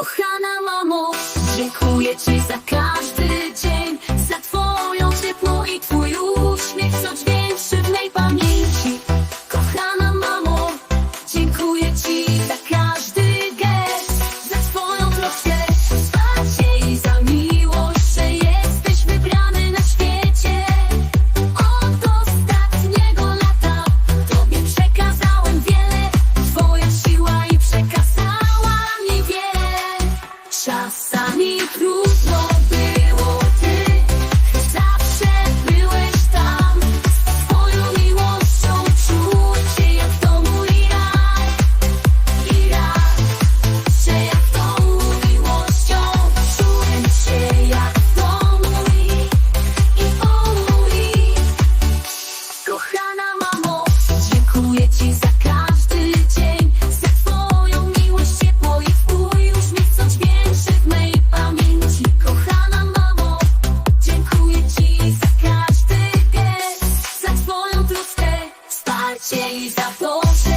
Kochana mamo, dziękuję Ci za każdy cheios da força.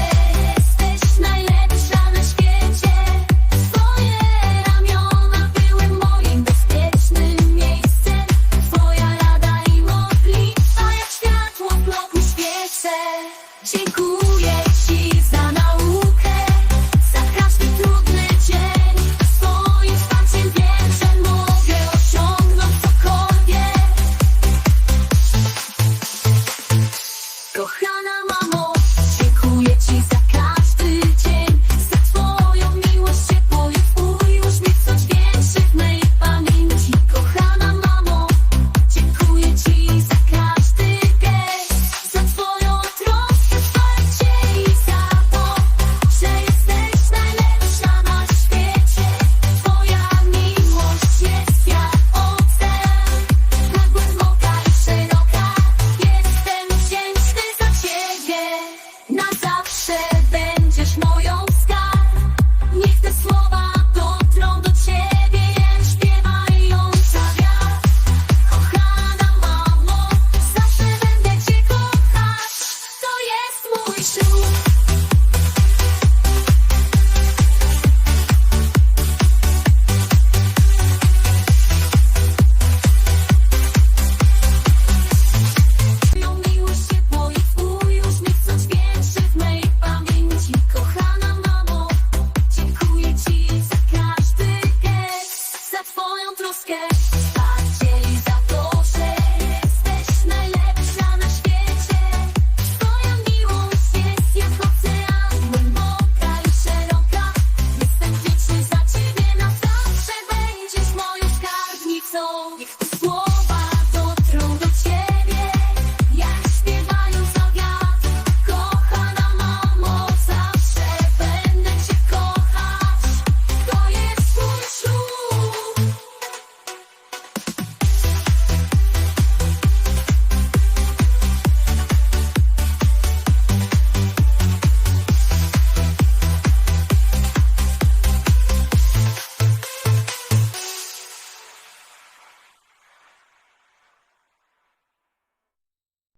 Not so.